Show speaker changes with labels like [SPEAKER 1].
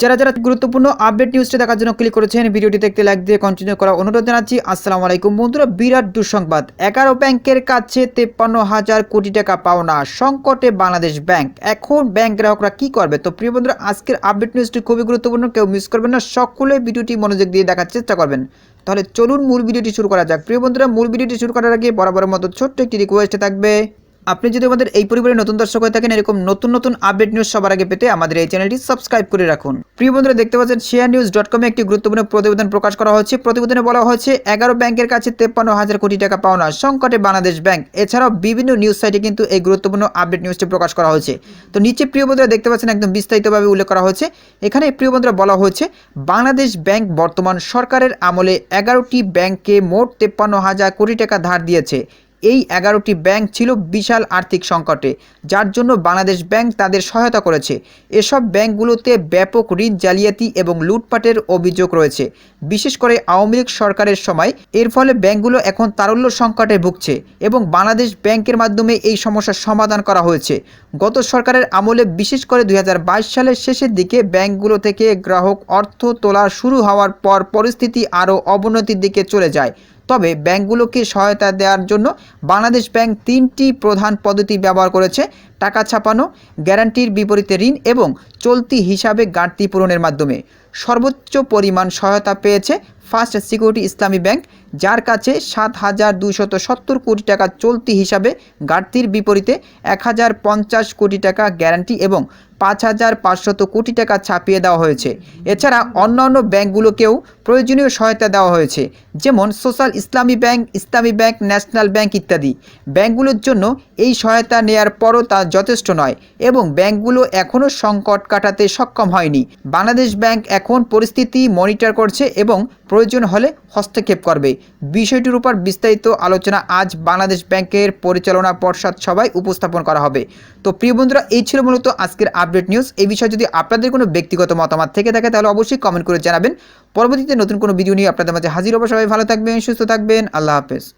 [SPEAKER 1] যারা যারা গুরুত্বপূর্ণ আপডেট নিউজটা দেখার জন্য ক্লিক করেছেন ভিডিওটি দেখতে লাইক দিয়ে কন্টিনিউ করা অনুরোধ জানাচ্ছি। আসসালামু আলাইকুম বন্ধুরা, বিরাট দুঃসংবাদ। এগারো ব্যাংকের কাছে তেপ্পান্ন হাজার কোটি টাকা পাওনা, সংকটে বাংলাদেশ ব্যাংক এখন ব্যাংক গ্রাহকরা কি করবে? তো প্রিয় বন্ধুরা, আজকের আপডেট নিউজটি খুবই গুরুত্বপূর্ণ, কেউ মিস করবেন না। সকলে ভিডিওটি মনোযোগ দিয়ে দেখার চেষ্টা করবেন। তাহলে চলুন মূল ভিডিওটি শুরু করা যাক। প্রিয় বন্ধুরা, মূল ভিডিওটি শুরু করার আগে বরাবরের মতো ছোট্ট একটি রিকোয়েস্ট থাকবে। আপনি যদি আমাদের এই পরিবারের নতুন দর্শক হয়ে থাকেন, এরকম নতুন নতুন আপডেট নিউজ সবার আগে পেতে আমাদের এই চ্যানেলটি সাবস্ক্রাইব করে রাখুন। প্রিয় বন্ধুরা, দেখতে পাচ্ছেন শেয়ার নিউজ ডট কমে একটি গুরুত্বপূর্ণ প্রতিবেদন প্রকাশ করা হচ্ছে। প্রতিবেদনে বলা হয়েছে এগারো ব্যাংকের কাছে তেপ্পান্ন হাজার কোটি টাকা পাওনা সংকটে বাংলাদেশ ব্যাংক। এছাড়াও বিভিন্ন নিউজ সাইটে কিন্তু এই গুরুত্বপূর্ণ আপডেট নিউজটি প্রকাশ করা হয়েছে তো নিচে প্রিয় বন্ধুরা, দেখতে পাচ্ছেন একদম বিস্তারিতভাবে উল্লেখ করা হয়েছে এখানে প্রিয় বন্ধুরা বলা হয়েছে বাংলাদেশ ব্যাংক বর্তমান সরকারের আমলে এগারোটি ব্যাংকে মোট তেপ্পান্ন হাজার কোটি টাকা ধার দিয়েছে। এই এগারোটি ব্যাংক ছিল বিশাল আর্থিক সংকটে, যার জন্য বাংলাদেশ ব্যাংক তাদের সহায়তা করেছে। এসব ব্যাংকগুলোতে ব্যাপক ঋণ জালিয়াতি এবং লুটপাটের অভিযোগ রয়েছে। বিশেষ করে আওয়ামী লীগ সরকারের সময়, এর ফলে ব্যাংকগুলো এখন তারল্য সংকটে ভুগছে এবং বাংলাদেশ ব্যাংকের মাধ্যমে এই সমস্যার সমাধান করা হয়েছে। গত সরকারের আমলে বিশেষ করে দুই হাজার বাইশ সালের শেষের দিকে ব্যাংকগুলো থেকে গ্রাহক অর্থ তোলা শুরু হওয়ার পর পরিস্থিতি আরও অবনতির দিকে চলে যায়। তবে ব্যাংকগুলোকে সহায়তা দেওয়ার জন্য বাংলাদেশ ব্যাংক তিনটি প্রধান পদ্ধতি ব্যবহার করেছে। টাকা ছাপানো, গ্যারান্টির বিপরীতে ঋণ এবং চলতি হিসাবে ঘাটতি পূরণের মাধ্যমে। সর্বোচ্চ পরিমাণ সহায়তা পেয়েছে ফার্স্ট সিকিউরিটি ইসলামী ব্যাংক, যার কাছে সাত হাজার দুশত সত্তর কোটি টাকা চলতি হিসাবে ঘাটতির বিপরীতে এক হাজার পঞ্চাশ কোটি টাকা গ্যারান্টি এবং পাঁচ হাজার পাঁচশত কোটি টাকা ছাপিয়ে দেওয়া হয়েছে। এছাড়া অন্যান্য ব্যাংকগুলোকেও প্রয়োজনীয় সহায়তা দেওয়া হয়েছে, যেমন সোশ্যাল ইসলামী ব্যাংক ইসলামী ব্যাংক, ন্যাশনাল ব্যাংক ইত্যাদি। ব্যাংকগুলোর জন্য এই সহায়তা নেয়ার পরও তা যথেষ্ট নয় এবং ব্যাংকগুলো এখনও সংকট কাটাতে সক্ষম হয়নি। বাংলাদেশ ব্যাংক এখন পরিস্থিতি মনিটর করছে এবং প্রয়োজন হলে হস্তক্ষেপ করবে। বিষয়টির উপর বিস্তারিত আলোচনা আজ বাংলাদেশ ব্যাংকের পরিচালনা পর্ষদ সভায় উপস্থাপন করা হবে। তো প্রিয় বন্ধুরা, এই ছিল মূলত আজকের আপডেট নিউজ। এই বিষয়ে যদি আপনাদের কোনো ব্যক্তিগত মতামত থেকে থাকে, তাহলে অবশ্যই কমেন্ট করে জানাবেন। পরবর্তীতে নতুন কোনো ভিডিও নিয়ে আপনাদের মাঝে হাজির হব। সবাই ভালো থাকবেন, সুস্থ থাকবেন। আল্লাহ হাফেজ।